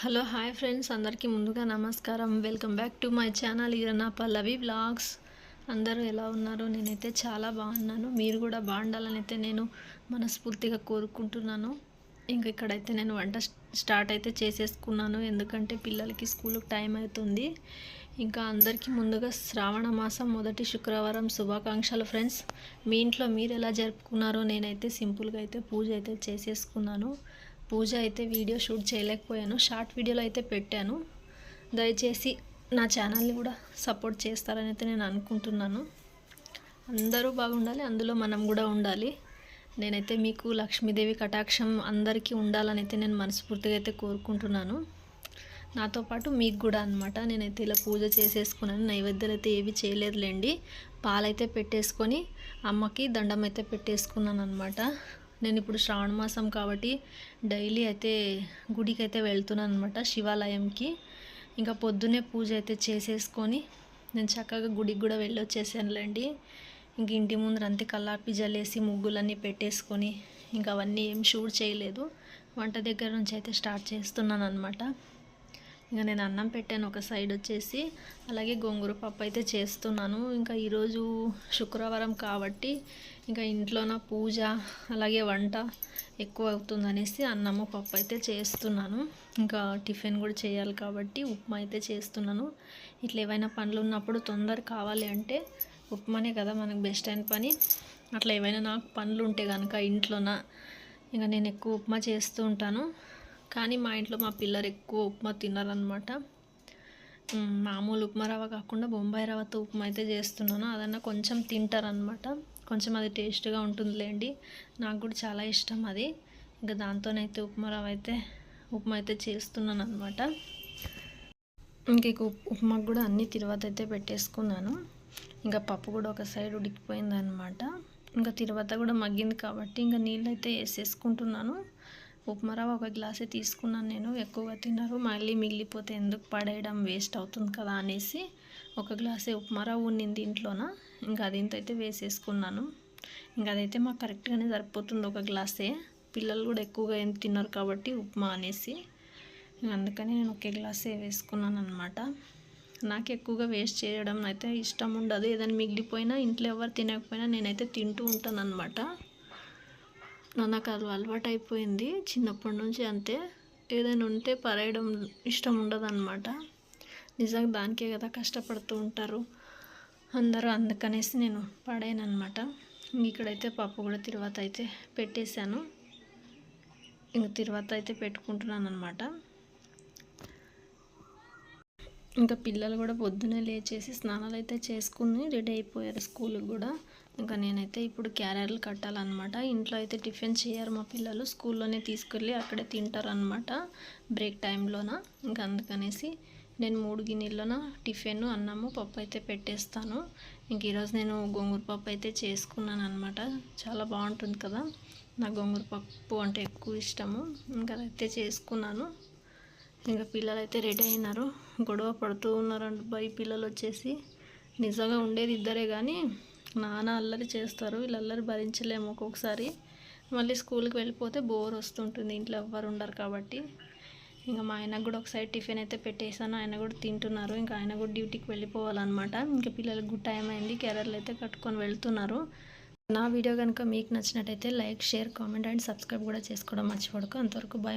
Hello hi friends. అందరికీ ముందుగా నమస్కారం. Welcome back to my channel ఇరనా Pallavi blogs అందరూ ఎలా ఉన్నారు? నేనైతే చాలా బాగున్నాను. మీరు కూడా బాగుండాలని అయితే నేను మనస్ఫూర్తిగా కోరుకుంటున్నాను. ఇంక ఇక్కడైతే నేను వంట స్టార్ట్ అయితే చేసేసుకున్నాను. ఎందుకంటే పిల్లలకి స్కూల్కి టైం అవుతుంది. ఇంకా అందరికీ ముందుగా శ్రావణ మాసం మొదటి శుక్రవారం శుభాకాంక్షలు ఫ్రెండ్స్. మీ ఇంట్లో మీరు ఎలా జరుపుకున్నారో నేనైతే సింపుల్గా అయితే పూజ అయితే చేసేసుకున్నాను. పూజ అయితే వీడియో షూట్ చేయలేకపోయాను. షార్ట్ వీడియోలో అయితే పెట్టాను. దయచేసి నా ఛానల్ని కూడా సపోర్ట్ చేస్తారని అయితే నేను అనుకుంటున్నాను. అందరూ బాగుండాలి అందులో మనం కూడా ఉండాలి. నేనైతే మీకు లక్ష్మీదేవి కటాక్షం అందరికీ ఉండాలని అయితే నేను మనస్ఫూర్తిగా అయితే కోరుకుంటున్నాను. నాతో పాటు మీకు కూడా అనమాట నేనైతే ఇలా పూజ చేసేసుకున్నాను. నైవేద్యాలు అయితే ఏవి చేయలేదులేండి. పాలైతే పెట్టేసుకొని అమ్మకి దండం అయితే పెట్టేసుకున్నాను అనమాట నేను ఇప్పుడు శ్రావణ మాసం కాబట్టి డైలీ అయితే గుడికి అయితే వెళ్తున్నాను అనమాట శివాలయంకి. ఇంకా పొద్దునే పూజ అయితే చేసేసుకొని నేను చక్కగా గుడికి కూడా వెళ్ళి వచ్చేసానులేండి ఇంక ఇంటి ముందర అంతే కల్లాపి జల్లేసి ముగ్గులన్నీ పెట్టేసుకొని ఇంకా అవన్నీ ఏం షూట్ చేయలేదు. వంట దగ్గర నుంచి అయితే స్టార్ట్ చేస్తున్నాను అనమాట ఇంకా నేను అన్నం పెట్టాను ఒక సైడ్ వచ్చేసి. అలాగే గోంగూర పప్పు అయితే చేస్తున్నాను. ఇంకా ఈరోజు శుక్రవారం కాబట్టి ఇంకా ఇంట్లోన పూజ అలాగే వంట ఎక్కువ అవుతుందనేసి అన్నము పప్పు అయితే చేస్తున్నాను. ఇంకా టిఫిన్ కూడా చేయాలి కాబట్టి ఉప్మా అయితే చేస్తున్నాను. ఇట్లా ఏవైనా పనులు ఉన్నప్పుడు తొందర కావాలి అంటే ఉప్మానే కదా మనకు బెస్ట్ అయిన పని. అట్లా ఏవైనా నాకు పనులు ఉంటే కనుక ఇంట్లోన ఇంకా నేను ఎక్కువ ఉప్మా చేస్తూ ఉంటాను. కానీ మా ఇంట్లో మా పిల్లలు ఎక్కువ ఉప్మా తిన్నారనమాట మామూలు ఉప్మా రవ్వ కాకుండా బొంబాయి రవ్వతో ఉప్మా అయితే చేస్తున్నాను. అదన్నా కొంచెం తింటారనమాట కొంచెం అది టేస్ట్గా ఉంటుందిలేండి. నాకు కూడా చాలా ఇష్టం అది. ఇంకా దాంతోనైతే ఉప్మా రవ్వ అయితే ఉప్మా అయితే చేస్తున్నాను అనమాట ఇంక ఉప్మాకు కూడా అన్ని తిరువాత అయితే పెట్టేసుకున్నాను. ఇంకా పప్పు కూడా ఒక సైడ్ ఉడికిపోయింది అనమాట ఇంకా తిరువాత కూడా మగ్గింది కాబట్టి ఇంకా నీళ్ళు అయితే వేసేసుకుంటున్నాను. ఉప్మా రవ్వ ఒక గ్లాసే తీసుకున్నాను నేను. ఎక్కువగా తిన్నారు మళ్ళీ మిగిలిపోతే ఎందుకు పడేయడం వేస్ట్ అవుతుంది కదా అనేసి ఒక గ్లాసే ఉప్మా రవ్వ ఉన్నింది ఇంట్లోన. ఇంకా అది అయితే వేసేసుకున్నాను. ఇంకా అదైతే మాకు కరెక్ట్గానే సరిపోతుంది ఒక గ్లాసే. పిల్లలు కూడా ఎక్కువగా ఏం తిన్నారు కాబట్టి ఉప్మా అనేసి. అందుకని నేను ఒకే గ్లాసే వేసుకున్నాను అనమాట నాకు ఎక్కువగా వేస్ట్ చేయడం అయితే ఇష్టం ఉండదు. ఏదైనా మిగిలిపోయినా ఇంట్లో ఎవరు తినకపోయినా నేనైతే తింటూ ఉంటాను అనమాట నాకు అది అలవాటు అయిపోయింది చిన్నప్పటి నుంచి అంతే. ఏదైనా ఉంటే పరేయడం ఇష్టం ఉండదు అనమాట నిజంగా దానికే కదా కష్టపడుతూ ఉంటారు. అందరూ అందుకనేసి నేను పడేయను అనమాట ఇక్కడైతే పప్పు కూడా తిరువాత అయితే పెట్టేశాను. ఇంక తిరువాత అయితే పెట్టుకుంటున్నాను అనమాట ఇంకా పిల్లలు కూడా పొద్దునే లేచేసి స్నానాలు అయితే చేసుకుని రెడీ అయిపోయారు స్కూల్కి కూడా. ఇంకా నేనైతే ఇప్పుడు క్యారియర్లు కట్టాలన్నమాట. ఇంట్లో అయితే టిఫిన్ చేయరు మా పిల్లలు. స్కూల్లోనే తీసుకెళ్ళి అక్కడే తింటారనమాట బ్రేక్ టైంలోన. ఇంకా అందుకనేసి నేను మూడు గిన్నెల్లోన టిఫిన్ అన్నము పప్పు అయితే పెట్టేస్తాను. ఇంక ఈరోజు నేను గోంగూర పప్పు అయితే చేసుకున్నాను అనమాట చాలా బాగుంటుంది కదా. నా గోంగూర పప్పు అంటే ఎక్కువ ఇష్టము. ఇంకా అయితే చేసుకున్నాను. ఇంకా పిల్లలు అయితే రెడీ అయినారు. గొడవ పడుతూ ఉన్నారండి. బై పిల్లలు వచ్చేసి. నిజంగా ఉండేది ఇద్దరే కానీ నాన్న అల్లరి చేస్తారు. వీళ్ళు అల్లరి భరించలేము ఒక్కొక్కసారి. మళ్ళీ స్కూల్కి వెళ్ళిపోతే బోర్ వస్తుంటుంది. ఇంట్లో ఎవ్వరు ఉండరు కాబట్టి. ఇంకా మా ఆయనకు కూడా ఒకసారి టిఫిన్ అయితే పెట్టేశాను. ఆయన కూడా తింటున్నారు. ఇంకా ఆయన కూడా డ్యూటీకి వెళ్ళిపోవాలన్నమాట. ఇంకా పిల్లలకు గుడ్ టైం అయింది. కెరర్లు అయితే కట్టుకొని వెళ్తున్నారు. నా వీడియో కనుక మీకు నచ్చినట్టయితే like share comment and subscribe కూడా చేసుకోవడం మర్చిపోడకు అంతవరకు బాయ్